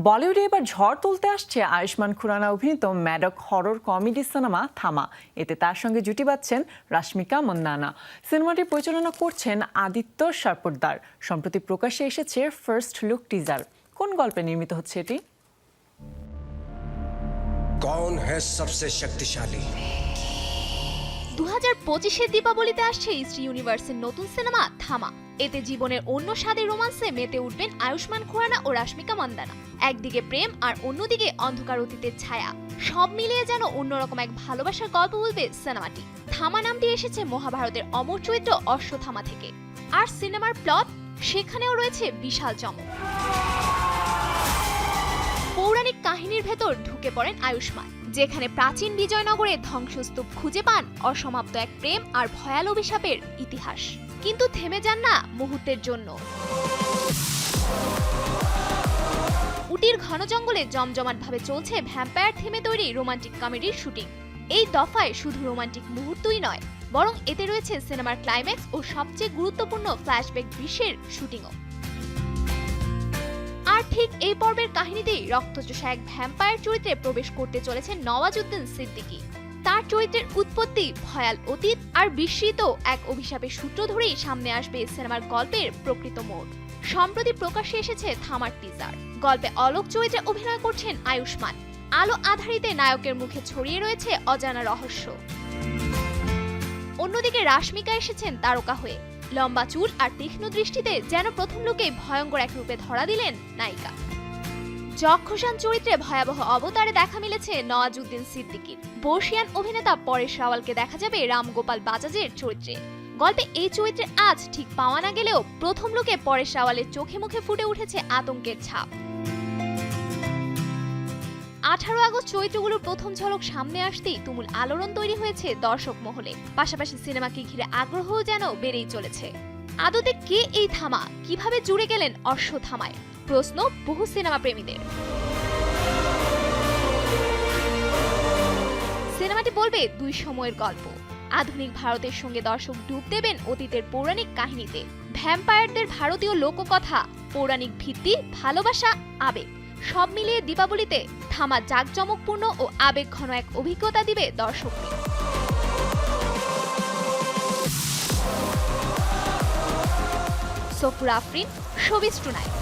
বলিউডে এবার ঝড় তুলতে আসছে আয়ুষ্মান খুরানা অভিনীত ম্যাডক হরর কমেডি সিনেমা থামা এতে তার সঙ্গে জুটি বাঁধছেন রাশ্মিকা মন্দানা সিনেমাটি পরিচালনা করছেন আদিত্য সরপটদার সম্প্রতি প্রকাশ্যে এসেছে ফার্স্ট লুক টিজার কোন গল্পে নির্মিত হচ্ছে এটি कौन है सबसे शक्तिशाली দু হাজার পঁচিশের দীপাবলিতে আসছে স্ত্রী ইউনিভার্সের নতুন সিনেমা থামা। এতে জীবনের অন্য স্বাদের রোমান্সে মেতে উঠবেন আয়ুষ্মান খুরানা ও রাশ্মিকা মন্দানা। একদিকে প্রেম আর অন্যদিকে অন্ধকার অতীতের ছায়া। সব মিলিয়ে যেন অন্যরকম এক ভালোবাসার গল্প বলবে সিনেমাটি। থামা নামটি এসেছে মহাভারতের অমর চরিত্র অশ্বথামা থেকে। আর সিনেমার প্লট সেখানেও রয়েছে বিশাল চমক। ভেতর ঢুকে পড়েন আয়ুষ্মান, যেখানে প্রাচীন বিজয়নগরে ধ্বংসস্তূপ খুঁজে পান অসমাপ্ত এক প্রেম আর ভয়াল অভিশাপের ইতিহাস। কিন্তু থেমে যান না মুহূর্তের জন্য। উটির ঘন জঙ্গলে জমজমাটভাবে চলছে ভ্যাম্পায়ার থেমে তৈরি রোমান্টিক কমেডির শুটিং। এই দফায় শুধু রোমান্টিক মুহূর্তই নয়, বরং এতে রয়েছে সিনেমার ক্লাইম্যাক্স ও সবচেয়ে গুরুত্বপূর্ণ ফ্ল্যাশব্যাক দৃশ্যের শুটিংও। এই পর্বের কাহিনীতেই রক্তচোষা এক ভ্যাম্পায়ার চরিত্রে প্রবেশ করতে চলেছে নওয়াজুদ্দিন সিদ্দিকী। তার চরিত্রের উৎপত্তি ভয়াল অতীত আর বিস্মৃত এক অভিশাপের সূত্র ধরেই সামনে আসবে সিনেমার গল্পের প্রকৃত মোড়। সম্প্রতি প্রকাশ্যে এসেছে থামার টিজার গল্পে অলোক চরিত্রে অভিনয় করছেন আয়ুষ্মান। আলো আধারিতে নায়কের মুখে ছড়িয়ে রয়েছে অজানা রহস্য। অন্যদিকে রাশমিকা এসেছেন তারকা হয়ে। লম্বা চুল আর তীক্ষ্ণ দৃষ্টিতে যেন প্রথম লোকে ভয়ঙ্কর এক রূপে ধরা দিলেন নায়িকা। যক্ষসান চরিত্রে ভয়াবহ অবতারে দেখা মিলেছে নওয়াজুদ্দিন সিদ্দিকীর। বর্ষিয়ান অভিনেতা পরেশ রাওয়ালকে দেখা যাবে রামগোপাল বাজাজের চরিত্রে। গল্পে এই চরিত্রে আজ ঠিক পাওয়া না গেলেও প্রথম লোকে পরেশ রাওয়ালের চোখে মুখে ফুটে উঠেছে আতঙ্কের ছাপ। আঠারো আগস্ট চরিত্রগুলোর প্রথম ঝলক সামনে আসতেই তুমুল আলোড়ন তৈরি হয়েছে দর্শক মহলে। পাশাপাশি সিনেমাকে ঘিরে আগ্রহ যেন বেড়েই চলেছে। আদতে কে এই থামা কীভাবে জুড়ে গেলেন অশ্বথামায় প্রশ্ন বহু সিনেমা প্রেমীদের। সিনেমাটি বলবে দুই সময়ের গল্প। আধুনিক ভারতের সঙ্গে দর্শক ডুব দেবেন অতীতের পৌরাণিক কাহিনীতে। ভ্যাম্পায়ারদের ভারতীয় লোককথা, পৌরাণিক ভিত্তি ভালোবাসা, আবেগ। সব মিলিয়ে দীপাবলিতে থামা জাঁকজমকপূর্ণ ও আবেগঘন এক অভিজ্ঞতা দিবে দর্শক সফুর আফরিন টুনাইট